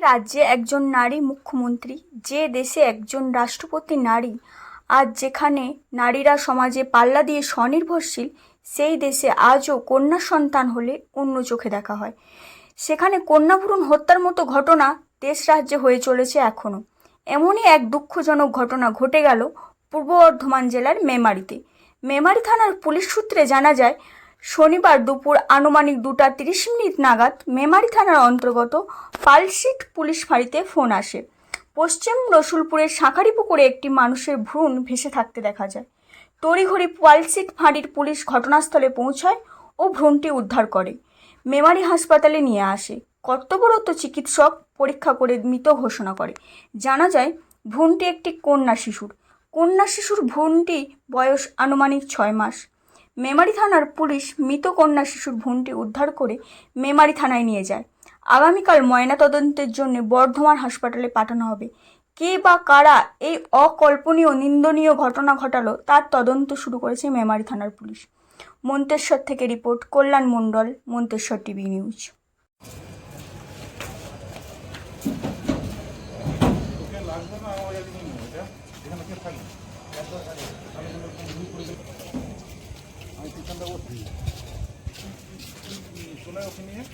রাজ্যে একজন নারী মুখ্যমন্ত্রী, যে দেশে একজন রাষ্ট্রপতি নারী আজ যেখানে নারীরা সমাজে পাল্লা দিয়ে স্বনির্ভরশীল, সেই দেশে আজও কন্যা সন্তান হলে অন্য চোখে দেখা হয়। সেখানে কন্যাভ্রূণ হত্যার মতো ঘটনা দেশ রাজ্যে হয়ে চলেছে এখনও এমনই এক দুঃখজনক ঘটনা ঘটে গেল পূর্ব বর্ধমান জেলার মেমারিতে। মেমারি থানার পুলিশ সূত্রে জানা যায় শনিবার দুপুর আনুমানিক দুটা তিরিশ মিনিট নাগাদ মেমারি থানার অন্তর্গত পালশিট পুলিশ ফাঁড়িতে ফোন আসে। পশ্চিম রসুলপুরের শাঁখারি পুকুরে একটি মানুষের ভ্রূণ ভেসে থাকতে দেখা যায়। তড়িঘড়ি পালশিট ফাঁড়ির পুলিশ ঘটনাস্থলে পৌঁছায় ও ভ্রূণটি উদ্ধার করে। মেমারি হাসপাতালে নিয়ে আসে। কর্তব্যরত চিকিৎসক পরীক্ষা করে মৃত ঘোষণা করে। জানা যায়, ভ্রূণটি একটি কন্যা শিশুর। কন্যা শিশুর ভ্রূণটি বয়স আনুমানিক ছয় মাস। মেমারি থানার পুলিশ মৃত কন্যা শিশুর ভ্রূণটি উদ্ধার করে মেমারি থানায় নিয়ে যায়। আগামীকাল ময়নাতদন্তের জন্য বর্ধমান হাসপাতালে পাঠানো হবে। কে বা কারা এই অকল্পনীয়, নিন্দনীয় ঘটনা ঘটালো তার তদন্ত শুরু করেছে মেমারি থানার পুলিশ। মন্তেশ্বর থেকে report, Kalyan Mondal, Manteswar TV news. Suna yok niye?